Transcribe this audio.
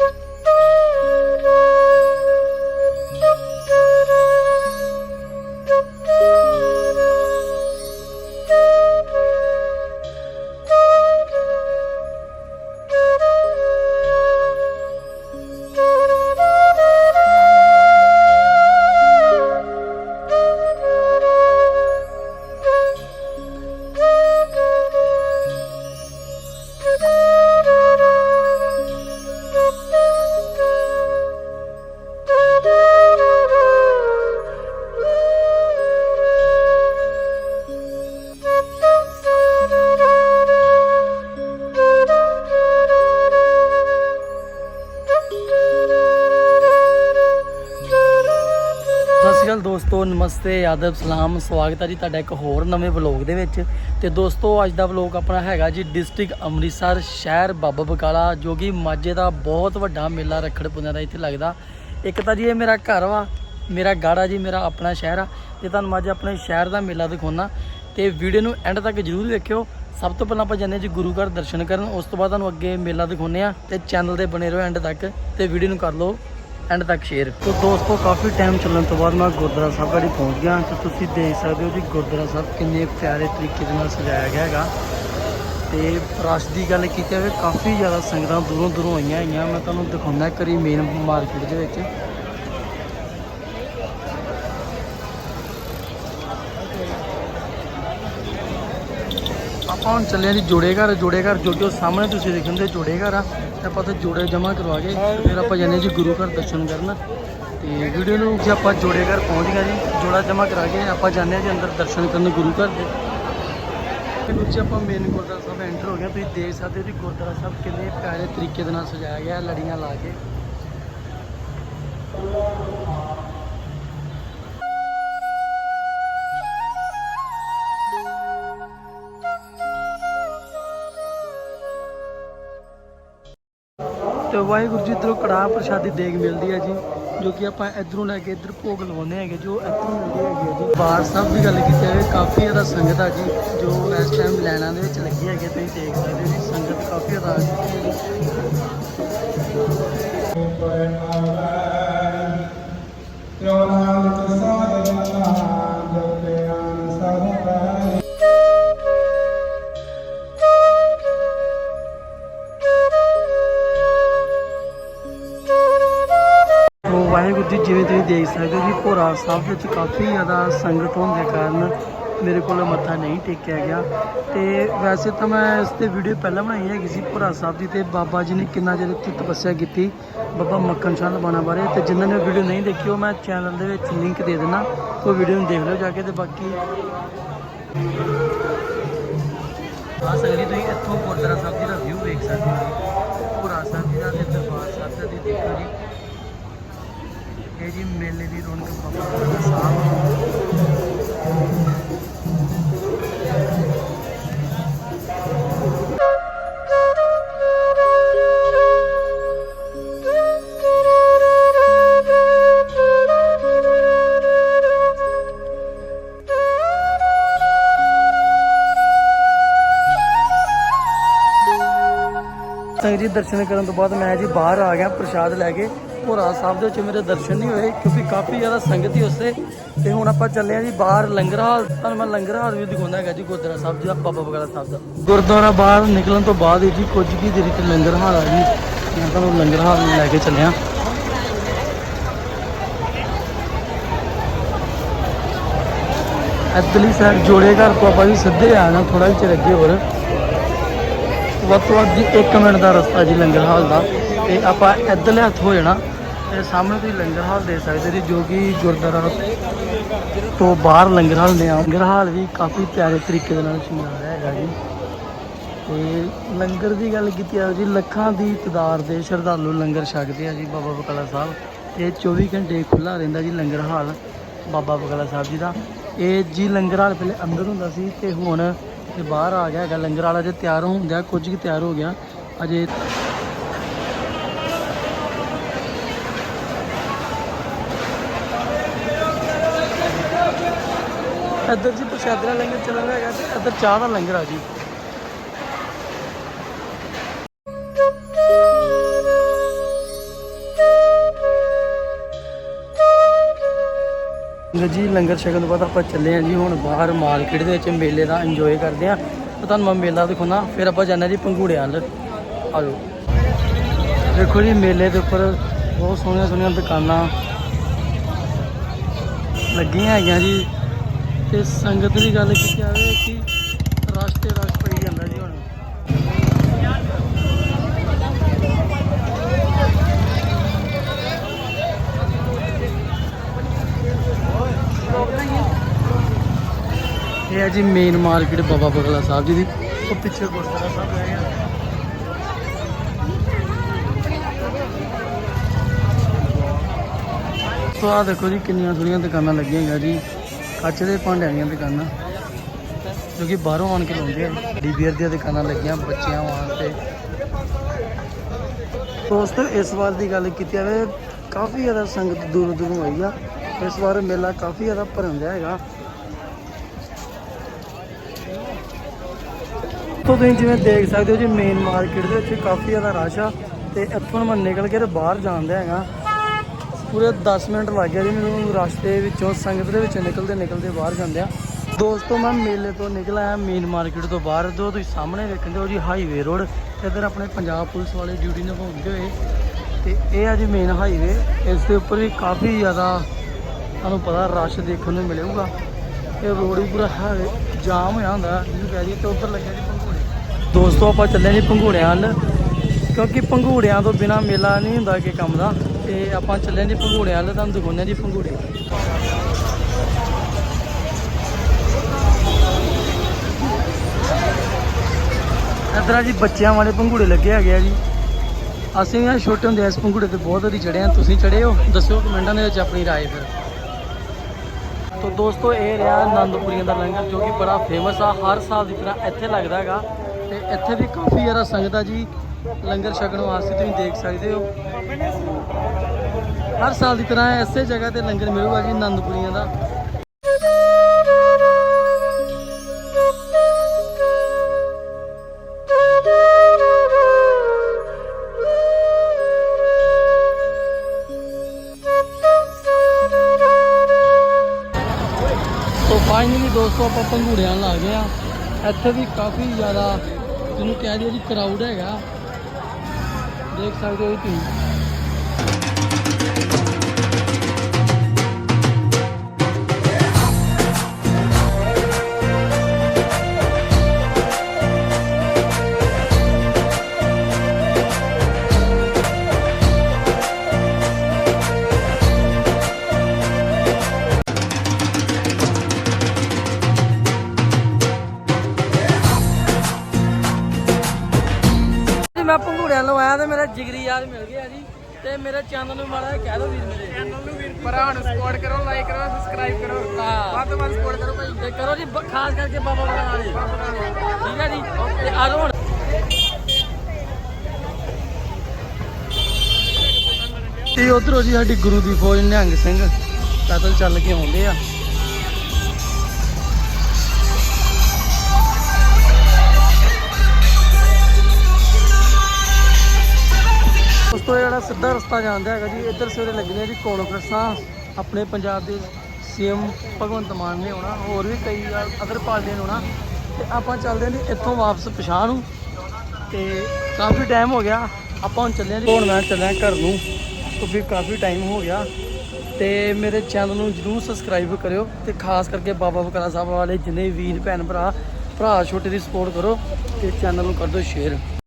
Thank you. ਸਤਿ ਦੋਸਤੋ, ਨਮਸਤੇ, ਆਦਬ, ਸਲਾਮ, ਸਵਾਗਤ ਹੈ ਜੀ ਤੁਹਾਡਾ ਇੱਕ ਹੋਰ ਨਵੇਂ ਵਲੌਗ ਦੇ ਵਿੱਚ। ਤੇ ਦੋਸਤੋ, ਅੱਜ ਦਾ ਵਲੌਗ ਆਪਣਾ ਹੈਗਾ ਜੀ ਡਿਸਟ੍ਰਿਕਟ ਅੰਮ੍ਰਿਤਸਰ, ਸ਼ਹਿਰ ਬਾਬਾ ਬਕਾਲਾ, ਜੋ ਕਿ ਮਾਝੇ ਦਾ ਬਹੁਤ ਵੱਡਾ ਮੇਲਾ ਰੱਖੜ ਪੁੰਨਿਆ ਦਾ ਇੱਥੇ ਲੱਗਦਾ। ਇੱਕ ਤਾਂ ਜੀ ਇਹ ਮੇਰਾ ਘਰ ਵਾ, ਮੇਰਾ ਗਾੜਾ ਜੀ, ਮੇਰਾ ਆਪਣਾ ਸ਼ਹਿਰ ਆ। ਤੇ ਤੁਹਾਨੂੰ ਮੈਂ ਅੱਜ ਆਪਣੇ ਸ਼ਹਿਰ ਦਾ ਮੇਲਾ ਦਿਖਾਉਣਾ। ਤੇ ਵੀਡੀਓ ਨੂੰ ਐਂਡ ਤੱਕ ਜਰੂਰ ਦੇਖਿਓ ਸਭ ਤੋਂ ਪਹਿਲਾਂ ਆਪਾਂ ਜਾਂਦੇ ਹਾਂ ਜੀ ਗੁਰੂ ਘਰ ਦਰਸ਼ਨ ਕਰਨ। ਉਸ ਤੋਂ ਬਾਅਦ ਤੁਹਾਨੂੰ ਅੱਗੇ ਮੇਲਾ ਦਿਖਾਉਂਦੇ ਆ ਤੇ ਚੈਨਲ ਤੇ ਬਣੇ ਰਹੋ ਐਂਡ ਤੱਕ। ਤੇ ਵੀਡੀਓ ਨੂੰ ਕਰ ਲਓ। ਐਂਡ ਤੱਕ ਸ਼ੇਅਰ ਤੋ ਦੋਸਤੋ, ਕਾਫੀ ਟਾਈਮ ਚੱਲਣ ਤੋਂ ਬਾਅਦ ਮੈਂ ਗੁਰਦੁਆਰਾ ਸਾਹਿਬ ਘੜੀ ਪਹੁੰਚ ਗਿਆ। ਤੇ ਤੁਸੀਂ ਦੇਖ ਸਕਦੇ ਹੋ ਜੀ ਗੁਰਦੁਆਰਾ ਸਾਹਿਬ ਕਿੰਨੇ ਪਿਆਰੇ ਤਰੀਕੇ ਦੇ ਨਾਲ ਸਜਾਇਆ ਗਿਆ ਹੈਗਾ। ਤੇ ਰਸ਼ ਦੀ ਗੱਲ ਕੀਤੀ ਜਾਵੇ, ਕਾਫੀ ਜ਼ਿਆਦਾ ਸੰਗਤਾਂ ਦੂਰੋਂ ਦੂਰੋਂ ਆਈਆਂ ਹੈਗੀਆਂ। ਮੈਂ ਤੁਹਾਨੂੰ ਦਿਖਾਉਣਾ ਕਰੀ ਮੇਨ ਮਾਰਕੀਟ ਦੇ ਵਿੱਚ। ਆਪਾਂ ਹੁਣ ਚੱਲੇ ਹਾਂ ਜੀ ਜੋੜੇ ਘਰ ਜੋੜੇ ਘਰ ਜੋ ਕਿ ਸਾਹਮਣੇ ਤੁਸੀਂ ਦੇਖਣ ਦੇ ਜੋੜੇ ਘਰ ਆ। ਆਪਾਂ ਤੇ ਜੋੜੇ ਜਮ੍ਹਾਂ ਕਰਵਾ ਕੇ ਫਿਰ ਆਪਾਂ ਜਾਂਦੇ ਹਾਂ ਜੀ ਗੁਰੂ ਘਰ ਦਰਸ਼ਨ ਕਰਨ। ਤੇ ਵੀਡੀਓ ਨੂੰ ਜੀ ਆਪਾਂ ਜੋੜੇ ਘਰ ਪਹੁੰਚ ਗਏ ਜੀ, ਜੋੜਾ ਜਮ੍ਹਾਂ ਕਰਾ ਕੇ ਆਪਾਂ ਜਾਂਦੇ ਹਾਂ ਜੀ ਅੰਦਰ ਦਰਸ਼ਨ ਕਰਨ ਗੁਰੂ ਘਰ ਦੇ। ਤੇ ਵਿੱਚ ਆਪਾਂ ਮੇਨ ਗੁਰਦੁਆਰਾ ਸਾਹਿਬ ਐਂਟਰ ਹੋ ਗਏ ਤੁਸੀਂ ਦੇਖ ਸਕਦੇ ਹੋ ਜੀ ਗੁਰਦੁਆਰਾ ਸਾਹਿਬ ਕਿੰਨੇ ਪਿਆਰੇ ਤਰੀਕੇ ਦੇ ਨਾਲ ਸਜਾਇਆ ਗਿਆ ਲੜੀਆਂ ਲਾ ਕੇ। ਤੇ ਵਾਹਿਗੁਰੂ ਜੀ, ਇੱਧਰੋਂ ਕੜਾਹ ਪ੍ਰਸ਼ਾਦੀ ਦੇਗ ਮਿਲਦੀ ਹੈ ਜੀ, ਜੋ ਕਿ ਆਪਾਂ ਇਧਰੋਂ ਲੈ ਕੇ ਇੱਧਰ ਭੋਗ ਲਵਾਉਂਦੇ ਹੈਗੇ, ਜੋ ਇੱਥੋਂ ਮਿਲਦੀ ਹੈਗੀ ਹੈ ਜੀ। ਬਾਰ ਸਾਹਿਬ ਦੀ ਗੱਲ ਕੀਤੀ ਜਾਵੇ, ਕਾਫੀ ਜ਼ਿਆਦਾ ਸੰਗਤ ਆ ਜੀ, ਜੋ ਇਸ ਟਾਈਮ ਲੈਣਾ ਦੇ ਵਿੱਚ ਲੱਗੀ ਹੈਗੀ ਤੁਸੀਂ ਦੇਖ ਸਕਦੇ ਹੋ ਜੀ, ਸੰਗਤ ਕਾਫੀ ਜ਼ਿਆਦਾ ਆ ਜਿਵੇਂ ਤੁਸੀਂ ਦੇਖ ਸਕਦੇ ਹੋ ਕਿ ਭੋਰਾ ਸਾਹਿਬ ਵਿੱਚ ਕਾਫੀ ਜ਼ਿਆਦਾ ਸੰਗਤ ਹੋਣ ਦੇ ਕਾਰਨ ਮੇਰੇ ਕੋਲ ਮੱਥਾ ਨਹੀਂ ਟੇਕਿਆ ਗਿਆ। ਤੇ ਵੈਸੇ ਤਾਂ ਮੈਂ ਇਸ ਤੇ ਵੀਡੀਓ ਪਹਿਲਾਂ ਬਣਾਈ ਹੈਗੀ ਸੀ ਭੋਰਾ ਸਾਹਿਬ ਦੀ ਤੇ ਬਾਬਾ ਜੀ ਨੇ ਕਿੰਨਾ ਚਿਰ ਇੱਥੇ ਤਪੱਸਿਆ ਕੀਤੀ ਬਾਬਾ ਮੱਖਣ ਸ਼ਾਹ ਲਬਾਣਾ ਬਾਰੇ ਤੇ ਜਿਨ੍ਹਾਂ ਨੇ ਵੀਡੀਓ ਨਹੀਂ ਦੇਖੀ ਉਹ ਮੈਂ ਚੈਨਲ ਦੇ ਵਿੱਚ ਲਿੰਕ ਦੇ ਦੇਣਾ ਉਹ ਵੀਡੀਓ ਨੂੰ ਦੇਖ ਲਿਓ ਜਾ ਕੇ ਤੇ ਬਾਕੀ ਆ ਸਕਦੀ ਤੁਸੀਂ ਇੱਥੋਂ ਗੁਰਦੁਆਰਾ ਸਾਹਿਬ ਜੀ ਦਾ ਵਿਊ ਵੇਖ ਸਕਦੇ ਹੋ। ਭੋਰਾ ਸਾਹਿਬ ਜੀ ਦਾ ਤੇ ਦਰਬਾਰ ਸਾਹਿਬ ਦਾ ਦੇਖੋ ਜੀ। ਇਹ ਜੀ ਮੇਲੇ ਦੀ ਰੌਣਕ ਬਾਬਾ ਸਾਹਿਬ ਸੰਗਤ ਜੀ ਦਰਸ਼ਨ ਕਰਨ ਤੋਂ ਬਾਅਦ ਮੈਂ ਜੀ ਬਾਹਰ ਆ ਗਿਆ ਪ੍ਰਸ਼ਾਦ ਲੈ ਕੇ। ਭੋਰਾ ਸਾਹਿਬ ਦੇ ਵਿੱਚ ਮੇਰੇ ਦਰਸ਼ਨ ਨਹੀਂ ਹੋਏ, ਕਿਉਂਕਿ ਕਾਫੀ ਜ਼ਿਆਦਾ ਸੰਗਤ ਹੀ ਉਸੇ। ਤੇ ਹੁਣ ਆਪਾਂ ਚੱਲੇ ਆ ਜੀ ਬਾਹਰ ਲੰਗਰ ਹਾਲ। ਤੁਹਾਨੂੰ ਮੈਂ ਲੰਗਰ ਹਾਲ ਵੀ ਦਿਖਾਉਂਦਾ ਹੈਗਾ ਜੀ, ਗੁਰਦੁਆਰਾ ਸਾਹਿਬ ਜੀ ਦਾ, ਬਾਬਾ ਬਗਾਲਾ ਸਾਹਿਬ ਦਾ। ਗੁਰਦੁਆਰਾ ਬਾਹਰ ਨਿਕਲਣ ਤੋਂ ਬਾਅਦ ਜੀ ਕੁਝ ਕੀ ਦੇਰ ਤੇ ਲੰਗਰ ਹਾਲ ਆ ਜੀ। ਮੈਂ ਤੁਹਾਨੂੰ ਲੰਗਰ ਹਾਲ ਨੂੰ ਲੈ ਕੇ ਚੱਲਿਆ। ਇੱਧਰਲੀ ਸਾਹਿਬ ਜੋੜੇ ਘਰ ਤੋਂ ਆਪਾਂ ਜੀ ਸਿੱਧੇ ਆ ਜਾਣਾ ਥੋੜਾ ਜਿਹਾ ਅੱਗੇ ਹੋਰ। ਵੱਧ ਤੋਂ ਵੱਧ ਜੀ 1 ਮਿੰਟ ਦਾ ਰਸਤਾ ਜੀ ਲੰਗਰ ਹਾਲ ਦਾ। ਤੇ ਆਪਾਂ ਇੱਧਰਲੇ ਹੱਥ ਹੋ ਜਾਣਾ। ਇਹ ਸਾਹਮਣੇ ਤੁਸੀਂ ਲੰਗਰ ਹਾਲ ਦੇ ਸਕਦੇ ਜੀ, ਜੋ ਕਿ ਗੁਰਦੁਆਰਾ ਤੋਂ ਬਾਹਰ ਲੰਗਰ ਹਾਲ ਨੇ ਆ ਲੰਗਰ ਹਾਲ ਵੀ ਕਾਫੀ ਪਿਆਰੇ ਤਰੀਕੇ ਦੇ ਨਾਲ ਸ਼ਿੰਗਾਰਿਆ ਹੈਗਾ ਜੀ। ਤੇ ਲੰਗਰ ਦੀ ਗੱਲ ਕੀਤੀ ਆ ਜੀ, ਲੱਖਾਂ ਦੀ ਤਦਾਦ ਦੇ ਸ਼ਰਧਾਲੂ ਲੰਗਰ ਛਕਦੇ ਆ ਜੀ ਬਾਬਾ ਬਕਾਲਾ ਸਾਹਿਬ। ਤੇ 24 ਘੰਟੇ ਖੁੱਲਾ ਰਹਿੰਦਾ ਜੀ ਲੰਗਰ ਹਾਲ ਬਾਬਾ ਬਕਾਲਾ ਸਾਹਿਬ ਜੀ ਦਾ। ਇਹ ਜੀ ਲੰਗਰ ਹਾਲ ਪਹਿਲੇ ਅੰਦਰ ਹੁੰਦਾ ਸੀ ਤੇ ਹੁਣ ਇਹ ਬਾਹਰ ਆ ਗਿਆ ਹੈਗਾ। ਲੰਗਰ ਵਾਲਾ ਜੇ ਤਿਆਰ ਹੁੰਦਿਆ ਕੁਝ ਕੀ ਤਿਆਰ ਹੋ ਗਿਆ। ਅਜੇ ਇੱਧਰ ਜੀ ਪ੍ਰਸ਼ਾਦ ਦਾ ਲੰਗਰ ਚੱਲ ਰਿਹਾ ਹੈਗਾ ਤੇ ਇੱਧਰ ਚਾਹ ਦਾ ਲੰਗਰ ਆ ਜੀ। ਜੀ, ਲੰਗਰ ਛਕਣ ਤੋਂ ਬਾਅਦ ਆਪਾਂ ਚੱਲੇ ਆਂ ਜੀ ਹੁਣ ਬਾਹਰ ਮਾਰਕੀਟ ਦੇ ਵਿੱਚ ਮੇਲੇ ਦਾ ਇੰਜੋਏ ਕਰਦੇ ਆਂ ਤੁਹਾਨੂੰ ਮੈਂ ਮੇਲਾ ਦਿਖਾਉਣਾ, ਫਿਰ ਆਪਾਂ ਜਾਣਾ ਜੀ ਪੰਗੂੜਿਆਂ ਵੱਲ। ਆਜੋ। ਦੇਖੋ ਜੀ ਮੇਲੇ ਦੇ ਉੱਪਰ ਬਹੁਤ ਸੋਹਣੀਆਂ ਸੋਹਣੀਆਂ ਦੁਕਾਨਾਂ ਲੱਗੀਆਂ ਹੈਗੀਆਂ ਜੀ। ਤੇ ਸੰਗਤ ਦੀ ਗੱਲ ਕੀਤੀ ਜਾਵੇ ਕਿ ਰਸ਼ ਤੇ ਰਸ਼ ਪਈ ਜਾਂਦਾ ਜੀ ਹੁਣ। ਇਹ ਹੈ ਜੀ ਮੇਨ ਮਾਰਕੀਟ ਬਾਬਾ ਬਗਲਾ ਸਾਹਿਬ ਜੀ ਦੀ। ਉਹ ਪਿੱਛੇ ਗੁਰਦੁਆਰਾ ਸਾਹਿਬ ਹੈ ਸੋ ਆਹ ਦੇਖੋ ਜੀ ਕਿੰਨੀਆਂ ਸੋਹਣੀਆਂ ਦੁਕਾਨਾਂ ਲੱਗੀਆਂ ਹੈਗੀਆਂ ਜੀ। ਕੱਚ ਦੇ ਭਾਂਡਿਆਂ ਦੀਆਂ ਦੁਕਾਨਾਂ, ਜੋ ਕਿ ਬਾਹਰੋਂ ਆਣ ਕੇ ਲਾਉਂਦੇ ਆ। ਡੀਬੀਆਰ ਦੀਆਂ ਦੁਕਾਨਾਂ ਲੱਗੀਆਂ, ਬੱਚਿਆਂ ਵਾਸਤੇ ਦੋਸਤੋ, ਇਸ ਵਾਰ ਦੀ ਗੱਲ ਕੀਤੀ ਜਾਵੇ, ਕਾਫੀ ਜ਼ਿਆਦਾ ਸੰਗਤ ਦੂਰੋਂ ਦੂਰੋਂ ਆਈ ਆ। ਇਸ ਵਾਰ ਮੇਲਾ ਕਾਫੀ ਜ਼ਿਆਦਾ ਭਰਨ ਦਿਆ ਹੈਗਾ। ਤੋਂ ਤੁਸੀਂ ਜਿਵੇਂ ਦੇਖ ਸਕਦੇ ਹੋ ਜੀ ਮੇਨ ਮਾਰਕੀਟ ਦੇ ਵਿੱਚ ਕਾਫੀ ਜ਼ਿਆਦਾ ਰਸ਼ ਆ ਤੇ ਇੱਥੋਂ ਮੈਂ ਨਿਕਲ ਕੇ ਤੇ ਬਾਹਰ ਜਾਣਦਾ ਹੈਗਾ। ਪੂਰੇ 10 ਮਿੰਟ ਲੱਗ ਗਏ ਜੀ ਮੈਨੂੰ ਰਸਤੇ ਵਿੱਚੋਂ, ਸੰਗਤ ਦੇ ਵਿੱਚੋਂ ਨਿਕਲਦੇ ਨਿਕਲਦੇ ਬਾਹਰ ਜਾਂਦੇ ਆ ਦੋਸਤੋ, ਮੈਂ ਮੇਲੇ ਤੋਂ ਨਿਕਲ ਆਇਆ ਮੇਨ ਮਾਰਕੀਟ ਤੋਂ ਬਾਹਰ। ਜੋ ਤੁਸੀਂ ਸਾਹਮਣੇ ਵੇਖਦੇ ਹੋ ਜੀ ਹਾਈਵੇ ਰੋਡ ਇੱਧਰ ਆਪਣੇ ਪੰਜਾਬ ਪੁਲਿਸ ਵਾਲੇ ਡਿਊਟੀ ਨਿਭਾਉਂਦੇ ਹੋਏ। ਤੇ ਇਹ ਆ ਜੀ ਮੇਨ ਹਾਈਵੇ ਇਸ ਦੇ ਉੱਪਰ ਵੀ ਕਾਫੀ ਜ਼ਿਆਦਾ ਤੁਹਾਨੂੰ ਪਤਾ ਰਸ਼ ਦੇਖਣ ਨੂੰ ਮਿਲੇਗਾ। ਇਹ ਰੋਡ ਵੀ ਪੂਰਾ ਹੈ, ਜਾਮ ਹੋਇਆ ਹੁੰਦਾ, ਜਿਹਨੂੰ ਕਹਿ ਦਈਏ ਤੇ ਉੱਧਰ ਲੱਗਿਆ ਜੀ ਪੰਘੂੜੇ। ਦੋਸਤੋ, ਆਪਾਂ ਚੱਲੇ ਜੀ ਪੰਘੂੜਿਆਂ ਵੱਲ। ਕਿਉਂਕਿ ਪੰਘੂੜਿਆਂ ਤੋਂ ਬਿਨਾ ਮੇਲਾ ਨਹੀਂ ਹੁੰਦਾ ਕਿ ਕੰਮ ਦਾ। ਤੇ ਆਪਾਂ ਚੱਲੇ ਜੀ ਪੰਘੂੜਿਆਂ ਵੱਲ ਤੁਹਾਨੂੰ ਦਿਖਾਉਂਦੇ ਹਾਂ ਜੀ ਪੰਘੂੜੇ ਇੱਧਰ ਆ ਜੀ ਬੱਚਿਆਂ ਵਾਲੇ ਪੰਘੂੜੇ ਲੱਗੇ ਹੈਗੇ ਆ ਜੀ ਅਸੀਂ ਵੀ ਛੋਟੇ ਹੁੰਦੇ ਇਸ ਪੰਘੂੜੇ ਤੇ ਬਹੁਤ ਵਾਰੀ ਚੜ੍ਹੇ ਆ ਤੁਸੀਂ ਚੜ੍ਹੇ ਹੋ ਦੱਸਿਓ ਕਮੈਂਟਾਂ ਦੇ ਵਿੱਚ ਆਪਣੀ رائے ਫਿਰ ਤੋ ਦੋਸਤੋ ਇਹ ਰਿਹਾ ਆਨੰਦਪੁਰੀਆਂ ਦਾ ਲੰਗਰ ਜੋ ਕਿ ਬੜਾ ਫੇਮਸ ਆ ਹਰ ਸਾਲ ਦੀ ਤਰ੍ਹਾਂ ਇੱਥੇ ਲੱਗਦਾ ਹੈਗਾ ਤੇ ਇੱਥੇ ਵੀ ਕਾਫੀ ਜ਼ਿਆਦਾ ਸੰਗਤ ਆ ਜੀ ਲੰਗਰ ਛਕਣ ਵਾਸਤੇ ਤੁਸੀਂ ਦੇਖ ਸਕਦੇ ਹੋ। ਹਰ ਸਾਲ ਦੀ ਤਰ੍ਹਾਂ ਇਸੇ ਜਗ੍ਹਾ ਤੇ ਲੰਗਰ ਮਿਲੂਗਾ ਜੀ ਆਨੰਦਪੁਰੀਆਂ ਦਾ। ਤੋ ਫਾਈਨਲੀ ਦੋਸਤੋ, ਆਪਾਂ ਪੰਘੂੜਿਆਂ ਲੱਗ ਗਏ ਆ ਇੱਥੇ ਵੀ ਕਾਫੀ ਜ਼ਿਆਦਾ, ਜਿਹਨੂੰ ਕਹਿ ਦਈਏ ਜੀ ਕਰਾਊਡ ਹੈਗਾ। ਦੇਖ ਸਕਦੇ ਹੋ ਜੀ ਨੂੰ ਆਇਆ ਤੇ ਮੇਰਾ ਜਿਗਰੀ ਯਾਰ ਮਿਲ ਗਿਆ ਜੀ। ਤੇ ਮੇਰੇ ਚੈਨਲ ਨੂੰ ਮਾੜਾ ਕਹਿ ਦਿਓ ਵੀਰ ਮੇਰੇ। ਚੈਨਲ ਨੂੰ ਵੀਰ ਭਰਾ ਨੂੰ ਸਪੋਰਟ ਕਰੋ ਲਾਈਕ ਕਰੋ ਸਬਸਕ੍ਰਾਈਬ ਕਰੋ। ਹਾਂ। ਵੱਧ ਤੋਂ ਵੱਧ ਸਪੋਰਟ ਕਰੋ ਭਾਈ। ਤੇ ਕਰੋ ਜੀ ਖਾਸ ਕਰਕੇ ਬਾਬਾ ਬਣਾ ਲਈ ਠੀਕ ਹੈ ਜੀ? ਤੇ ਆ ਜਾਓ ਤੇ ਉਧਰੋਂ ਜੀ ਸਾਡੀ ਗੁਰੂ ਦੀ ਫੌਜ ਨਿਹੰਗ ਸਿੰਘ ਪੈਦਲ ਚੱਲ ਕੇ ਆਉਂਦੇ ਆ। ਸਿੱਧਾ ਰਸਤਾ ਜਾਂਦਾ ਹੈਗਾ ਜੀ। ਇੱਧਰ ਸਵੇਰੇ ਲੱਗਣੀਆਂ ਜੀ ਕਾਨਫਰੰਸਾਂ ਆਪਣੇ ਪੰਜਾਬ ਦੇ ਸੀਐਮ ਭਗਵੰਤ ਮਾਨ ਨੇ ਆਉਣਾ, ਹੋਰ ਵੀ ਕਈ ਅਦਰ ਪਾਰਟੀਆਂ ਨੇ ਆਉਣਾ। ਤੇ ਆਪਾਂ ਚੱਲਦੇ ਹਾਂ ਜੀ ਇੱਥੋਂ ਵਾਪਸ ਪਛਾਣ ਨੂੰ। ਤੇ ਕਾਫੀ ਟਾਈਮ ਹੋ ਗਿਆ, ਆਪਾਂ ਹੁਣ ਚੱਲੇ ਹਾਂ ਜੀ। ਹੁਣ ਮੈਂ ਚੱਲਿਆ ਘਰ ਨੂੰ, ਕਿਉਂਕਿ ਕਾਫੀ ਟਾਈਮ ਹੋ ਗਿਆ। ਤੇ ਮੇਰੇ ਚੈਨਲ ਨੂੰ ਜਰੂਰ ਸਬਸਕ੍ਰਾਈਬ ਕਰਿਓ ਤੇ ਖਾਸ ਕਰਕੇ ਬਾਬਾ ਬਕਾਲਾ ਸਾਹਿਬ ਵਾਲੇ ਜਿੰਨੇ ਵੀਰ, ਭੈਣ ਭਰਾ ਭਰਾ ਛੋਟੇ ਦੀ ਸਪੋਰਟ ਕਰੋ ਤੇ ਚੈਨਲ ਨੂੰ ਕਰ ਦਿਓ ਸ਼ੇਅਰ